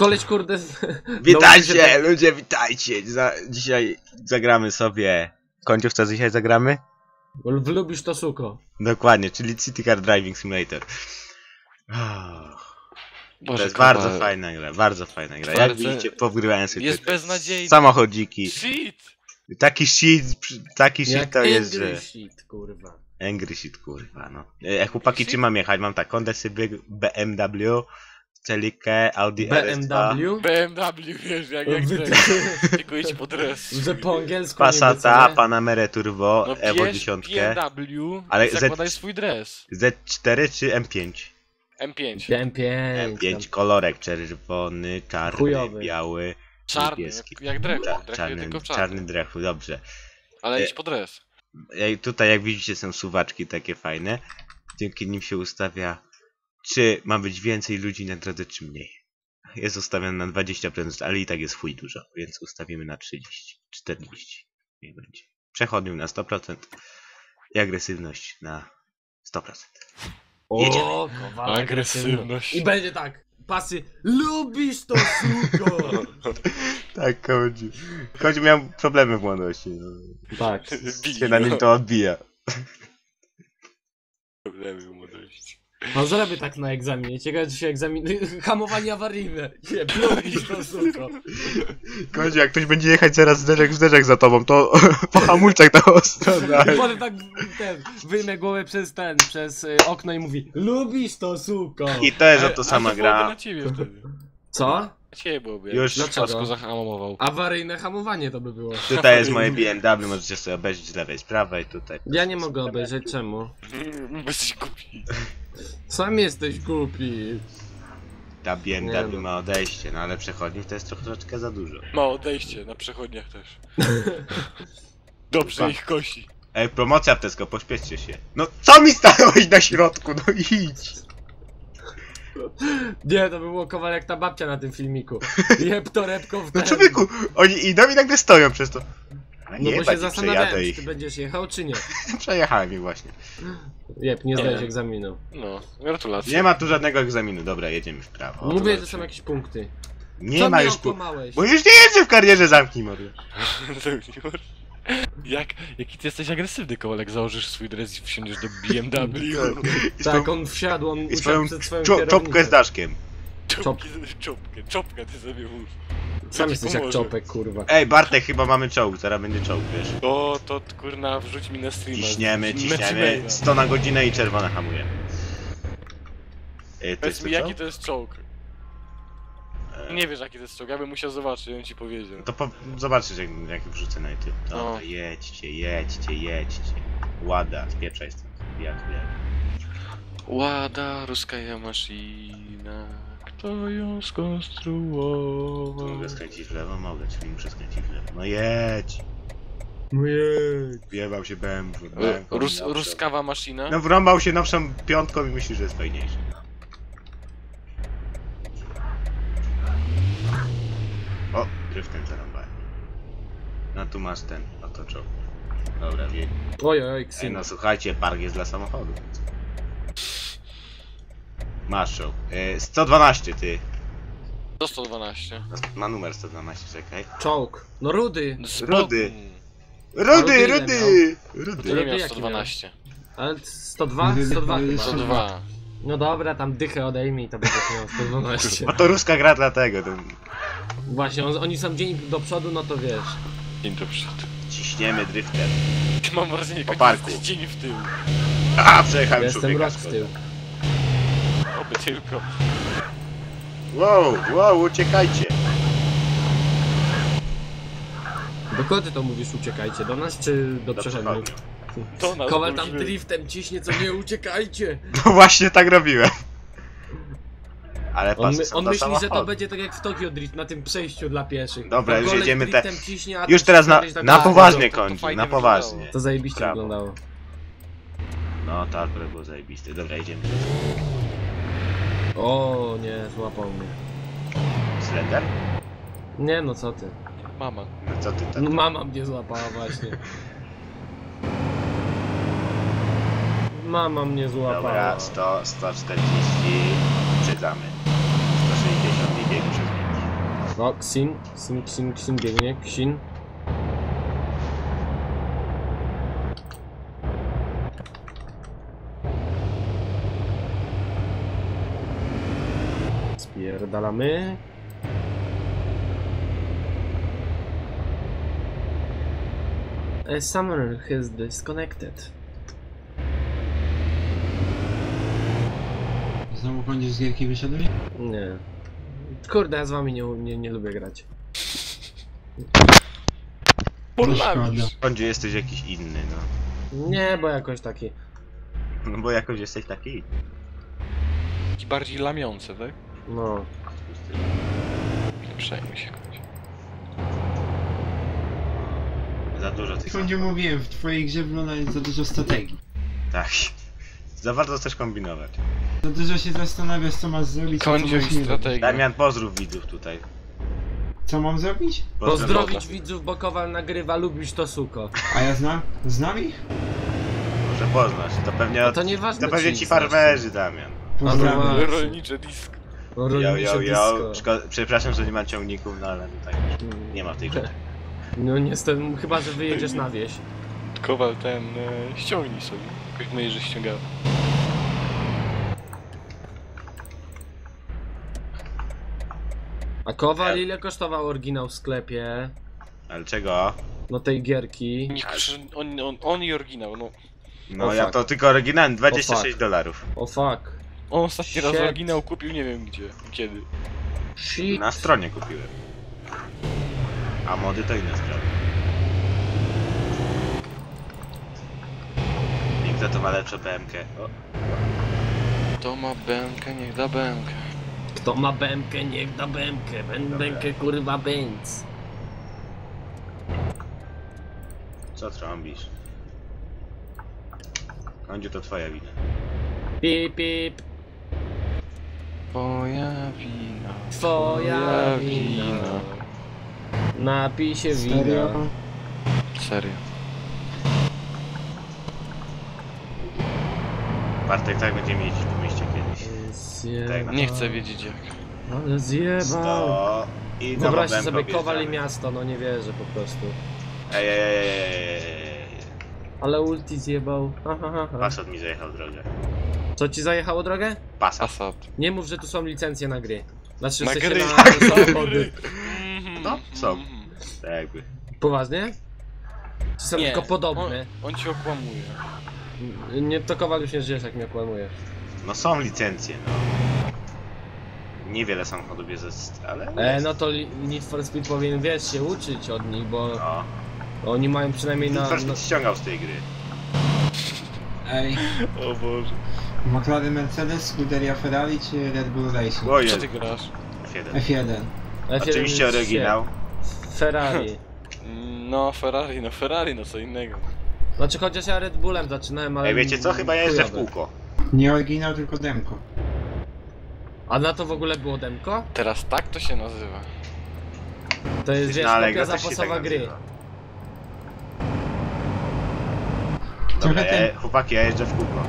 Koleś kurde... z- Witajcie, się ludzie, witajcie! Za, dzisiaj zagramy sobie... Kończów, co dzisiaj zagramy? tak- Lubisz to suko. Dokładnie, czyli City Car Driving Simulator. Oh, to Boże, jest bardzo fajna gra, bardzo fajna gra. Jak Bardzo- widzicie, powgrywałem sobie Jest beznadziejny. samochodziki. Shit! Taki shit, taki shit Jak to jest, angry że... shit, kurwa. Angry shit, kurwa, no. E, chłopaki, czy mam jechać? Mam tak, Honda Civic, BMW, Celikę, Audi RS2, BMW? BMW, wiesz, jak, jak. Dziękuję ci pod res. Że po angielsku Passata? Panamera Turbo, No Evo bierz 10, BMW Ale Z- zakładaj swój dres. Z4 czy M5? M5. M5. M5, kolorek czerwony, czarny, Chujowy. biały, Czarny, niebieski. jak, jak drechu. Cza- Drechu czarny, tylko czarny. czarny drechu, dobrze. Ale E, idź pod res. Ja- Tutaj jak widzicie są suwaczki takie fajne, dzięki nim się ustawia czy ma być więcej ludzi na drodze czy mniej. Jest ustawiony na 20%, ale i tak jest chuj dużo, więc ustawimy na 30, 40, niech będzie. Przechodnią na 100% i agresywność na 100%. Jedziemy. O, kowal, Agresywność. I będzie tak. Pasy. Lubisz to suko. Tak, chodzi. Chodzi, miałem problemy w młodości. No. tak. Się na nim to odbija. Problemy w młodości. No zrobię tak na egzaminie. Ciekawe, czy się egzamin... Hamowanie awaryjne. Nie, lubisz to suko. Chodzi, jak ktoś będzie jechać zaraz zderzek w zderzek za tobą, to po hamulcach to ostro. I potem tak ten, wyjmę głowę przez ten, przez y, okno i mówi Lubisz to suko. I to jest sama to byłoby gra. na ciebie wtedy. Co? Ciebie byłoby. Już- Dlaczego? Dlaczego? zahamował. Awaryjne hamowanie to by było. Tutaj jest moje BMW, możecie sobie obejrzeć z lewej, z prawej, tutaj. Ja nie mogę obejrzeć, czemu? Bo jesteś głupi. Sam jesteś głupi. Ta Nie BMW no. ma odejście, no ale przechodniów to jest trochę, troszeczkę za dużo. Ma odejście, na przechodniach też. Dobrze ich kosi. Ej, promocja w Tesco, pośpieszcie się. No co mi stanąłeś na środku, no idź! Nie, to by było kowal jak ta babcia na tym filmiku. Jeb to repką w No ten. człowieku, oni idą i nagle stoją przez to. A No nie, bo się będzie, zastanawiałem, przejadę czy ich. ty będziesz jechał, czy nie. Przejechałem ich właśnie. Jeb, nie Nie. zdałeś egzaminu. No, gratulacje. Nie ma tu żadnego egzaminu, dobra, jedziemy w prawo. Mówię, że są jakieś punkty. Nie Co ma mnie już pu- okłamałeś? Bo już nie jeżdżę w karierze, zamknij mordę. Jak, jaki ty jesteś agresywny, Kowalek, założysz swój dres i wsiądziesz do BMW. Tak, swoją- on wsiadł, on I usiadł swoją przed swoją czo- czopkę z daszkiem. Czopki, czopkę, czopkę ty sobie włóż. Sam jesteś jak czopek, kurwa. Ej, Bartek, chyba mamy czołg, zaraz będzie czołg, wiesz. To, to kurna, wrzuć mi na streama. Ciśniemy, ciśniemy, Gmaila. 100 na godzinę i czerwone hamuje. Ej, to Powiedz jest mi, jaki to jest czołg. Nie wiesz, jaki to jest czołg, ja bym musiał zobaczyć, ja bym ci powiedział. To po, zobaczysz jak, jak wrzucę na YouTube. Dobra, No. jedźcie, jedźcie, jedźcie. Łada, spieprzaj stąd. Jak wiem. Łada, ruskaja maszyna, kto ją skonstruował? Mogę skręcić w lewo? Mogę, czyli muszę skręcić w lewo. No jedź! Ojej. Wjebał się BMW. E, BMW Rus, ruskawa maszyna? No wrąbał się nowszą piątką i myśli, że jest fajniejszy. O, driftem zarąbałem. No tu masz ten, oto czołg. Dobra, wie. Oj, oj, Ej, no słuchajcie, park jest dla samochodu. Masz czołg. E, 112 ty. Do 112. Ma numer 112, czekaj. Czołg. No rudy. Rudy Rudy! Rudy, rudy! nie Rudy! Rudy miał jaki 112. Ale 102? 102 chyba. 102. No dobra, tam dychę odejmij, to będziesz miał 112. Bo to ruska gra dlatego, ten... Właśnie, on, oni są dzień do przodu, no to wiesz. Dzień do przodu. Ciśniemy driftem. Mam wrażenie, Po jak parku. jesteś dzień w tył. A, przejechałem Jestem człowieka, rok w szkoda. tył. Oby tylko. Wow, wow, uciekajcie. Do kogo ty to mówisz, uciekajcie? Do nas czy do Do przechodniów? przechodniów. To nas Kowal tam driftem ciśnie, co nie uciekajcie! No właśnie tak robiłem. Ale On, pasy my, są on do myśli, że to samochodu. będzie tak jak w Tokio Drift, na tym przejściu dla pieszych. Dobra, już jedziemy te- driftem Ciśnie, a Już teraz na, tak na dalej. poważnie to- to kończy, fajnie na wyglądało. poważnie. To zajebiście Brawo. wyglądało. No tak, to było zajebiste. Dobra, jedziemy. O nie, złapał mnie. Slender? Nie no, co ty. Mama. No co ty tak? No, mama mnie złapała właśnie. Mama mnie złapała. Dobra, 100, 140. Uprzedzamy. 160 i biegu przez mnie. O, Xin, Xin, Xin, Xin biegnie, Xin. Spierdalamy. A summoner has disconnected. Znowu będziesz z gierki wyszedłeś? Nie. Kurde, ja z wami nie, nie, nie lubię grać. Polamisz. Bądź jesteś jakiś inny, no. Nie, bo jakoś taki. No bo jakoś jesteś taki. Taki bardziej lamiące, tak? No. Nie przejmuj się. Za dużo tych nie mówiłem, w twojej grze jest za dużo strategii. Tak. Za bardzo chcesz kombinować. Za dużo się zastanawiasz co masz zrobić, a co masz nie zrobić. strategia. Damian, pozdrów widzów tutaj. Co mam zrobić? Pozdrowić widzów, bo Kowal nagrywa, lubisz to suko. A ja znam? Znam ich? Może poznasz. To pewnie, No to nieważne to pewnie czy ci znasz. farmerzy, Damian. Pozdrawiam. Rolnicze disco. Yo, rolnicze yo, yo. disco. Szko- Przepraszam, że nie ma ciągników, no ale no tak. Nie ma w tej grze. No niestety, chyba że wyjedziesz na wieś. Kowal ten, e, ściągnij sobie. Jakoś my, że ściągał. Kowal ile kosztował oryginał w sklepie? Ale czego? No tej gierki. Niech przy- on, on, on i oryginał, no. No O, ja fuck. to tylko oryginalny, O, 26 fuck. dolarów. O fuck. On ostatni raz Shit. oryginał kupił nie wiem gdzie, kiedy. Shit. Na stronie kupiłem. A mody to inna sprawa. I kto to ma lepszą PMK? O, To ma bękę, niech da bękę. Kto ma bękę, niech da bękę. Ben, bękę kurwa bęc. co trąbisz? Kądziu to twoja wina. Pip, pip. Twoja wina. Twoja wina. Napij się wina. Serio? Serio. Bartek tak mieście kiedyś. Zjebał. Nie chcę wiedzieć jak. Ale zjebał. 100 i Wyobraźcie sobie Kowal i miasto, no nie wierzę po prostu. Ej, ej, ej, ej, ej. Ale ulti zjebał. Ha, ha, ha, ha. Passat mi zajechał drogę. Co ci zajechało drogę? Passat. Asad. Nie mów, że tu są licencje na gry. Znaczy, Na sensie gry. na samochody. No, są. Tak jakby. Poważnie? Czy są Nie, tylko podobne? On, on ci okłamuje. Nie, to Kowal już nie żyjesz, jak mnie okłamujesz. No są licencje, no. Niewiele samochodów jest, ale... E, no to li- Need for Speed powinien, wiesz, się uczyć od nich, bo No. oni mają przynajmniej Need na... for na Speed ściągał z tej gry. Ej, O Boże. McLaren Mercedes, Scuderia Ferrari czy Red Bull Racing? O Co ty grasz? F1. F1. F1 Oczywiście jest oryginał. się- Ferrari. No Ferrari, no Ferrari, no co innego. Znaczy chociaż ja Red Bullem zaczynałem, ale... Ej, wiecie co? Chyba ja jeżdżę w chujowe. kółko. Nie oryginał, tylko demko. A na to w ogóle było demko? Teraz tak to się nazywa. To jest, wiesz, kopia się zapasowa tak gry. Dobra, Trochę ten- chłopaki, ja jeżdżę w kółko.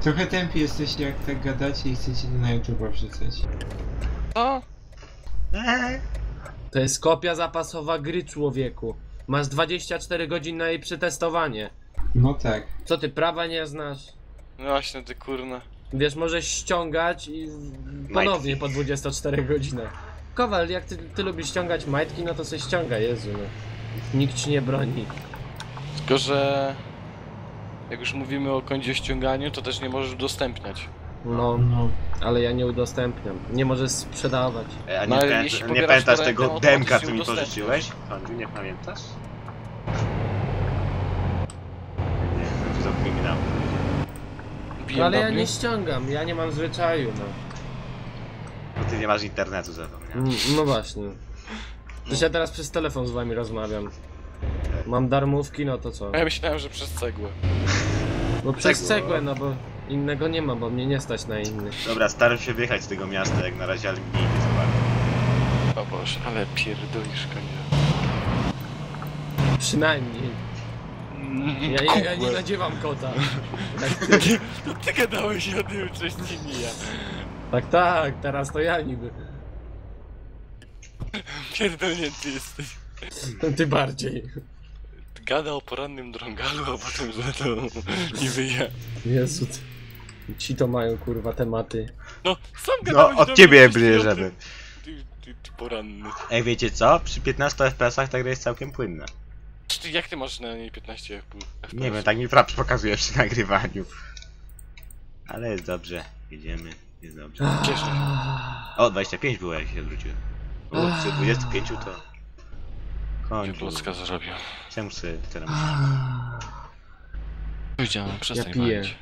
Trochę tępi jesteście jak tak gadacie i chcecie to na YouTube wrzucać. Co? To jest kopia zapasowa gry, człowieku. Masz 24 godzin na jej przetestowanie. No tak. Co ty, prawa nie znasz? No właśnie, ty kurna. Wiesz, możesz ściągać i ponownie po 24 godzinach. Kowal, jak ty, ty lubisz ściągać majtki, no to sobie ściąga, Jezu, no. Nikt ci nie broni. Tylko, że... Jak już mówimy o kądzie ściąganiu, to też nie możesz udostępniać. No, No. ale ja nie udostępniam. Nie możesz sprzedawać. Ej, A No, nie, ale pamięt- jeśli nie pobierasz pamiętasz tego automatycznie demka, co mi pożyczyłeś? Kądziu, nie pamiętasz? Nie, to co kryminał. No, ale ja nie ściągam, ja nie mam zwyczaju, no. Bo ty nie masz internetu, zapomniałem. Mm, No właśnie. Przecież ja teraz przez telefon z wami rozmawiam. Mam darmówki, no to co? Ja myślałem, że przez cegłę. No przez cegłę, no bo innego nie mam, bo mnie nie stać na inny. Dobra, staram się wyjechać z tego miasta jak na razie, ale mnie idzie za bardzo. O Boże, ale pierdolisz konia. Przynajmniej. Ja, ja, ja nie nadziewam kota. To ty gadałeś o tym wcześniej, nie ja. tak, tak, teraz to ja niby. Pierdolnięty jesteś. Ty bardziej. Gada o porannym drągalu, a potem że to nie wyje. Jezu. ty- Ci to mają kurwa tematy. No, sam No, gadałeś do od mnie ciebie bierzemy. Ty, ty, ty poranny. Ej, wiecie co? Przy 15 FPS-ach ta gra jest całkiem płynna. Czy ty, jak ty masz na niej 15 FPS? Nie wiem, tak mi Fraps pokazuje przy nagrywaniu. Ale jest dobrze. Jedziemy. Jest dobrze. Cieszę się. O, 25 było jak się wróciłem. O, przy 25 to... Gdzie Końcu. Polska zarobił. Czemu sobie teraz Powiedziałem, przestań piję. walić.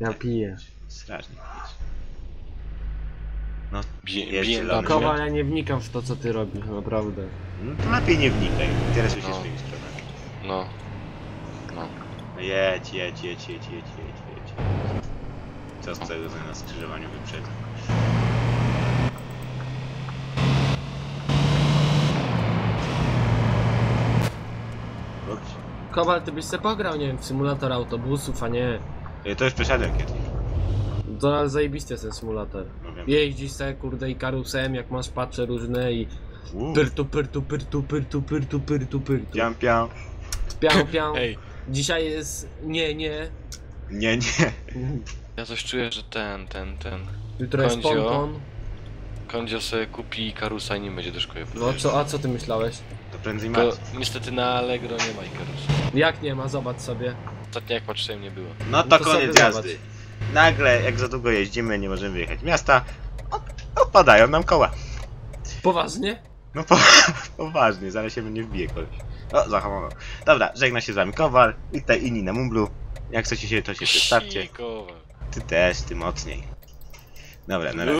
Ja piję. strasznie. No, Bije, Jest bije na Kowal, ja nie wnikam w to, co ty robisz, naprawdę. no to lepiej nie wnikaj. Interesuj się No. swoimi. Jedź, jedź, jedź, jedź, jedź, jedź, jedź. Co z tego, na skrzyżowaniu wyprzedza? Ups. Kowal, ty byś se pograł, nie wiem, w symulator autobusów, a nie... Ej, To już przeszedłem kiedyś. To ale zajebisty jest ten symulator. No wiem. Jeździsz se, kurde, i karusem, jak masz patche różne i... Uuu, Pyrtu, pyrtu, pyrtu, pyrtu, pyrtu, pyrtu, pyrtu. Piam, piam. Piał, piał. Ej, Dzisiaj jest... Nie, nie. Nie, nie. ja coś czuję, że ten, ten, ten. Jutro jest Kondzio. ponton. Kondzio sobie kupi karusa i nie będzie do szkoły No co, a co ty myślałeś? To prędzej To masz. niestety na Allegro nie ma Ikarusa. Jak nie ma, zobacz sobie. Ostatnio jak patrzyłem nie było. No to, No to koniec sobie jazdy. zobacz. Nagle, jak za długo jeździmy, nie możemy wyjechać z miasta, o- odpadają nam koła. Poważnie? No po, poważnie, zaraz się mnie wbije koleś. O, zahamował. Dobra, żegna się z wami Kowal i te inni na Mumblu. Jak chcecie się, to się przedstawcie. Ty też, ty mocniej. Dobra, na razie.